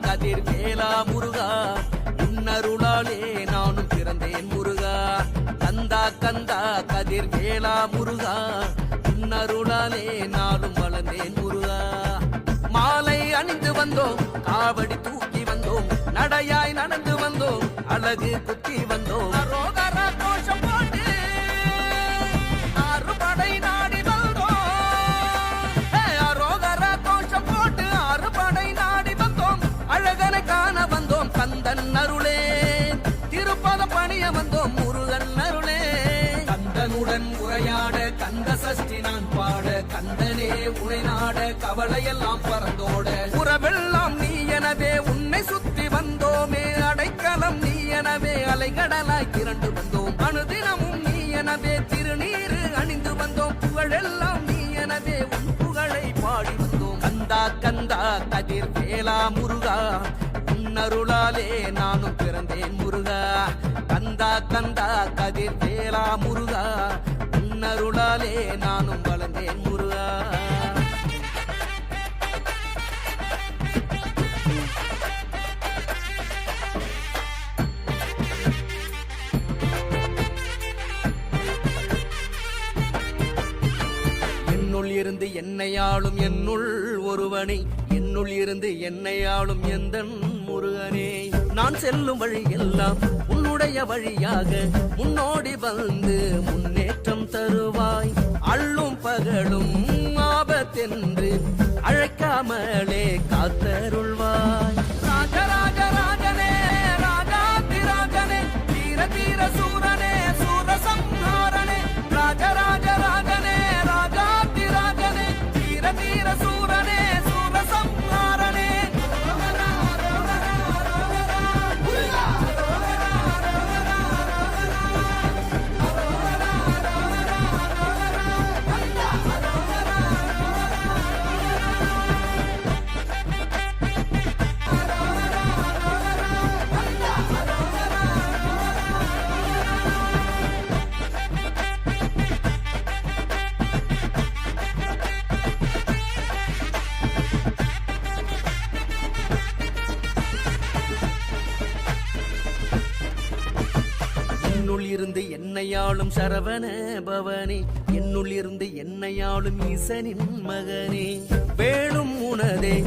கதிர் வேலா முருகா. உன்னருளாலே நானும் பிறந்தேன் முருகா. கந்தா கந்தா கதிர் வேலா முருகா. உன்னருளாலே நானும் வளர்ந்தேன் முருகா. மாலை அணிந்து வந்தோம் காவடி தூக்கி வந்தோம் நடையாய் நடந்து வந்தோம் அழகு குத்தி வந்தோம். கந்தனுடன் உரையாட கந்த சஷ்டி நான் பாட கந்தனே உனை நாட கவலையெல்லாம் பறந்தோட. உறவெல்லாம் நீ எனவே உன்னை சுத்தி வந்தோமே. அடைக்கலம் நீ எனவே அலைகடலாய் திரண்டு வந்தோம். அனுதினமும் நீ எனவே திருநீரு அணிந்து வந்தோம். புகழெல்லாம் நீ எனவே உன் புகழை பாடி வந்தோம். கந்தா கந்தா கதிர் வேலா முருகா உன்னருளாலே நானும் பிறந்தேன் முருகா. கந்தா கந்தா கதிர் வேலா முருகா உன்னருளாலே நானும் வளர்ந்தேன் முருகா. என்னுள் இருந்து என்னையாளும் என்னுள் ஒருவனே என்னுள் இருந்து என்னையாளும் எந்தன் முருகனே. நான் செல்லும் வழி எல்லாம் உன்னுடைய வழியாக. முன்னோடி வந்து முன்னேற்றம் தருவாய். அள்ளும் பகலும் ஆபத்தென்று அழைக்காமலே காத்தருள் என்னுள் இருந்து என்னையாளும் சரவண பவனே. என்னுள் இருந்து என்னையாளும் ஈசனின் மகனே. வேணும் உனதே.